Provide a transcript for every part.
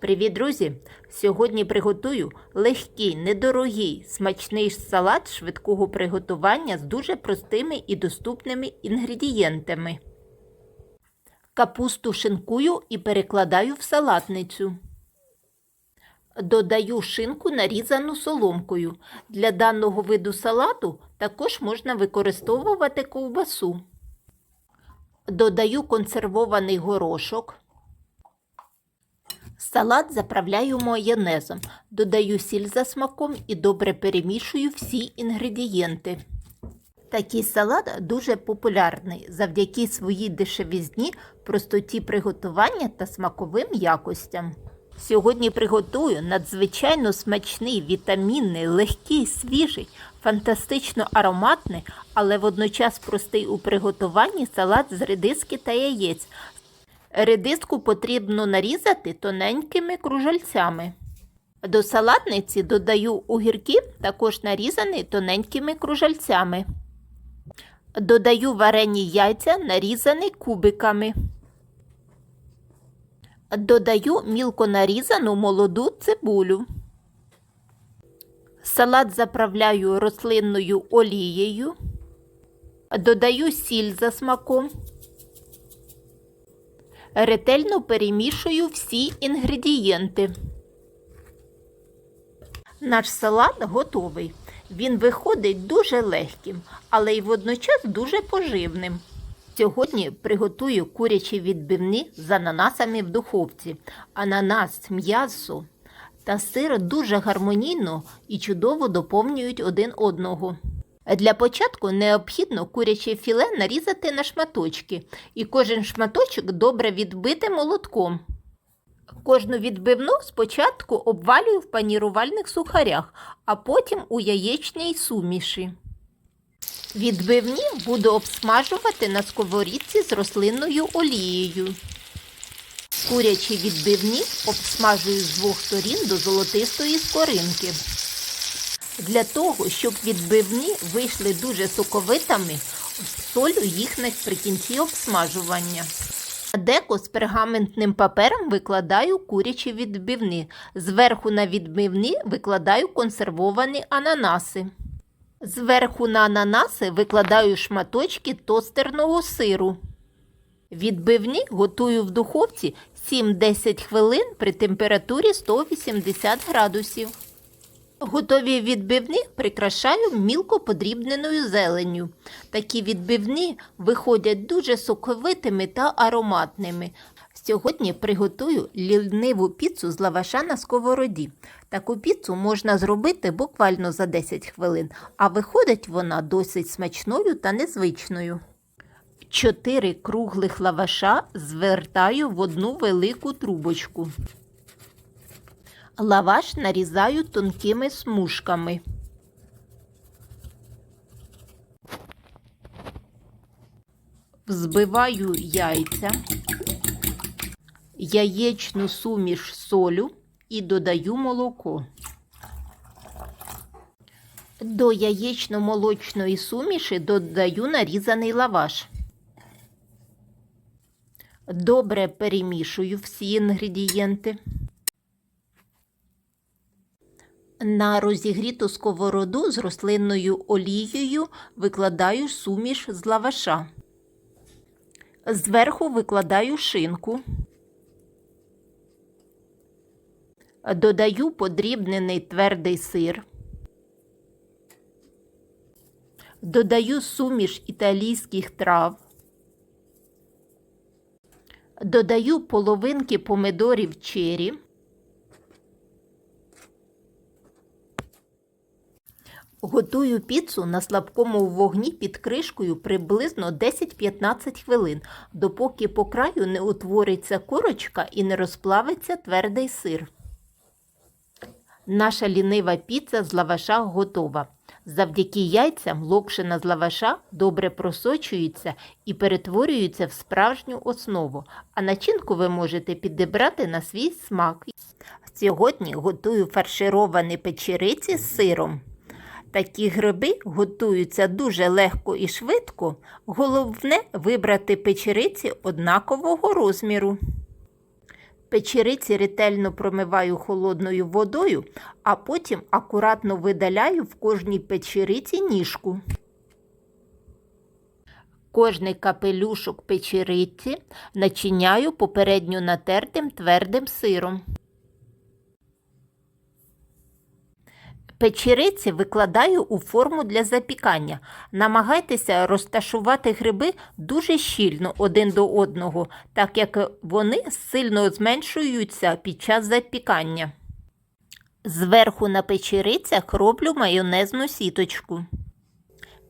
Привіт, друзі! Сьогодні приготую легкий, недорогий, смачний салат швидкого приготування з дуже простими і доступними інгредієнтами. Капусту шинкую і перекладаю в салатницю. Додаю шинку нарізану соломкою. Для даного виду салату також можна використовувати ковбасу. Додаю консервований горошок. Салат заправляю майонезом, додаю сіль за смаком і добре перемішую всі інгредієнти. Такий салат дуже популярний завдяки своїй дешевізні, простоті приготування та смаковим якостям. Сьогодні приготую надзвичайно смачний, вітамінний, легкий, свіжий, фантастично ароматний, але водночас простий у приготуванні салат з редиски та яєць. Редиску потрібно нарізати тоненькими кружальцями. До салатниці додаю огірки, також нарізані тоненькими кружальцями. Додаю варені яйця, нарізані кубиками. Додаю мілко нарізану молоду цибулю. Салат заправляю рослинною олією. Додаю сіль за смаком. Ретельно перемішую всі інгредієнти. Наш салат готовий. Він виходить дуже легким, але й водночас дуже поживним. Сьогодні приготую курячі відбивні з ананасами в духовці. Ананас, м'ясо та сир дуже гармонійно і чудово доповнюють один одного. Для початку необхідно куряче філе нарізати на шматочки, і кожен шматочок добре відбити молотком. Кожну відбивну спочатку обвалюю в панірувальних сухарях, а потім у яєчній суміші. Відбивні буду обсмажувати на сковорідці з рослинною олією. Курячі відбивні обсмажую з двох сторін до золотистої скоринки. Для того, щоб відбивні вийшли дуже соковитими, солю їх наприкінці обсмажування. Деко з пергаментним папером викладаю курячі відбивні. Зверху на відбивні викладаю консервовані ананаси. Зверху на ананаси викладаю шматочки тостерного сиру. Відбивні готую в духовці 7-10 хвилин при температурі 180 градусів. Готові відбивні прикрашаю мілко подрібненою зеленню. Такі відбивні виходять дуже соковитими та ароматними. Сьогодні приготую ліниву піцу з лаваша на сковороді. Таку піцу можна зробити буквально за 10 хвилин, а виходить вона досить смачною та незвичною. Чотири круглих лаваша звертаю в одну велику трубочку. Лаваш нарізаю тонкими смужками. Взбиваю яйця, яєчну суміш солю і додаю молоко. До яєчно-молочної суміші додаю нарізаний лаваш. Добре перемішую всі інгредієнти. На розігріту сковороду з рослинною олією викладаю суміш з лаваша. Зверху викладаю шинку. Додаю подрібнений твердий сир. Додаю суміш італійських трав. Додаю половинки помидорів чері. Готую піцу на слабкому вогні під кришкою приблизно 10-15 хвилин, допоки по краю не утвориться корочка і не розплавиться твердий сир. Наша лінива піца з лаваша готова. Завдяки яйцям локшина з лаваша добре просочується і перетворюється в справжню основу, а начинку ви можете підібрати на свій смак. Сьогодні готую фаршировані печериці з сиром. Такі гриби готуються дуже легко і швидко. Головне вибрати печериці однакового розміру. Печериці ретельно промиваю холодною водою, а потім акуратно видаляю в кожній печериці ніжку. Кожний капелюшок печериці начиняю попередньо натертим твердим сиром. Печериці викладаю у форму для запікання. Намагайтеся розташувати гриби дуже щільно один до одного, так як вони сильно зменшуються під час запікання. Зверху на печерицях роблю майонезну сіточку.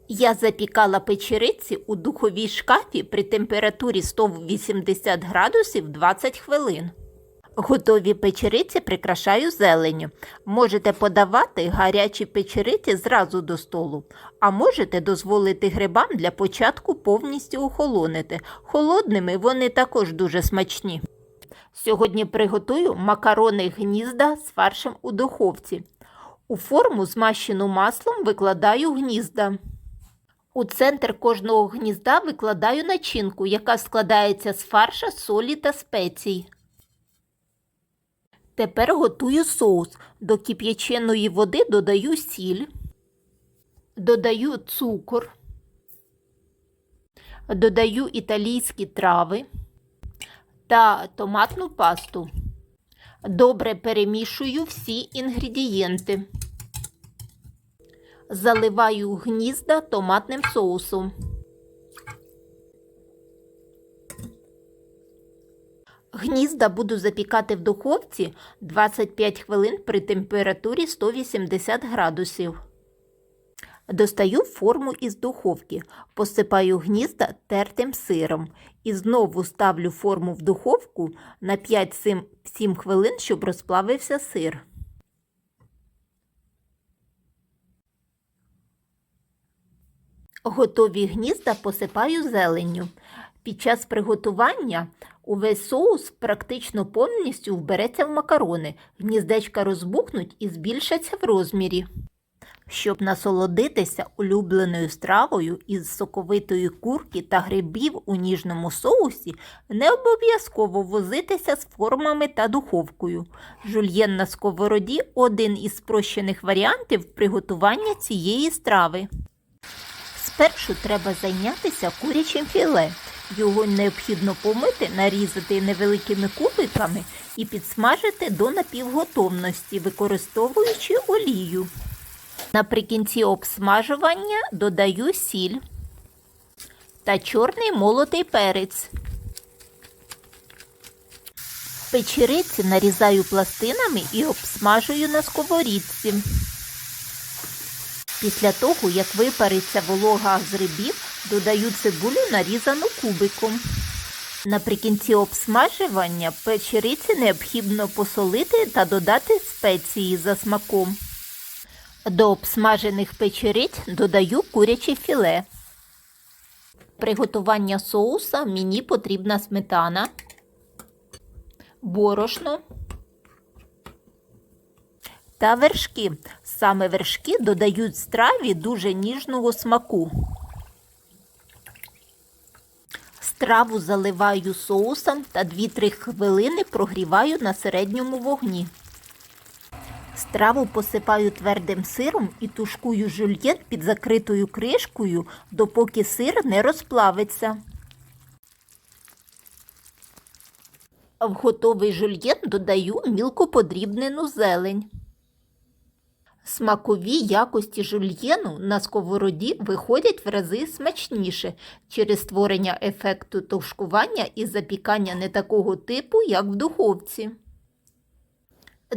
Я запікала печериці у духовій шкафі при температурі 180 градусів 20 хвилин. Готові печериці прикрашаю зеленню. Можете подавати гарячі печериці зразу до столу, а можете дозволити грибам для початку повністю охолонити. Холодними вони також дуже смачні. Сьогодні приготую макарони гнізда з фаршем у духовці. У форму, змащену маслом, викладаю гнізда. У центр кожного гнізда викладаю начинку, яка складається з фарша, солі та спецій. Тепер готую соус. До кип'яченої води додаю сіль, додаю цукор, додаю італійські трави та томатну пасту. Добре перемішую всі інгредієнти. Заливаю гнізда томатним соусом. Гнізда буду запікати в духовці 25 хвилин при температурі 180 градусів. Достаю форму із духовки, посипаю гнізда тертим сиром і знову ставлю форму в духовку на 5-7 хвилин, щоб розплавився сир. Готові гнізда посипаю зеленню. Під час приготування увесь соус практично повністю вбереться в макарони, гніздечка розбухнуть і збільшаться в розмірі. Щоб насолодитися улюбленою стравою із соковитої курки та грибів у ніжному соусі, не обов'язково возитися з формами та духовкою. Жульєн на сковороді один із спрощених варіантів приготування цієї страви. Спершу треба зайнятися курячим філе. Його необхідно помити, нарізати невеликими кубиками і підсмажити до напівготовності, використовуючи олію. Наприкінці обсмажування додаю сіль та чорний молотий перець. Печериці нарізаю пластинами і обсмажую на сковорідці. Після того, як випариться волога з рибів, додаю цибулю нарізану кубиком. Наприкінці обсмажування печериці необхідно посолити та додати спеції за смаком. До обсмажених печериць додаю куряче філе. Приготування соуса мені потрібна сметана, борошно та вершки. Саме вершки додають страві дуже ніжного смаку. Страву заливаю соусом та 2-3 хвилини прогріваю на середньому вогні. Страву посипаю твердим сиром і тушкую жульєн під закритою кришкою, допоки сир не розплавиться. В готовий жульєн додаю мілко подрібнену зелень. Смакові якості жульєну на сковороді виходять в рази смачніше через створення ефекту товшкування і запікання не такого типу, як в духовці.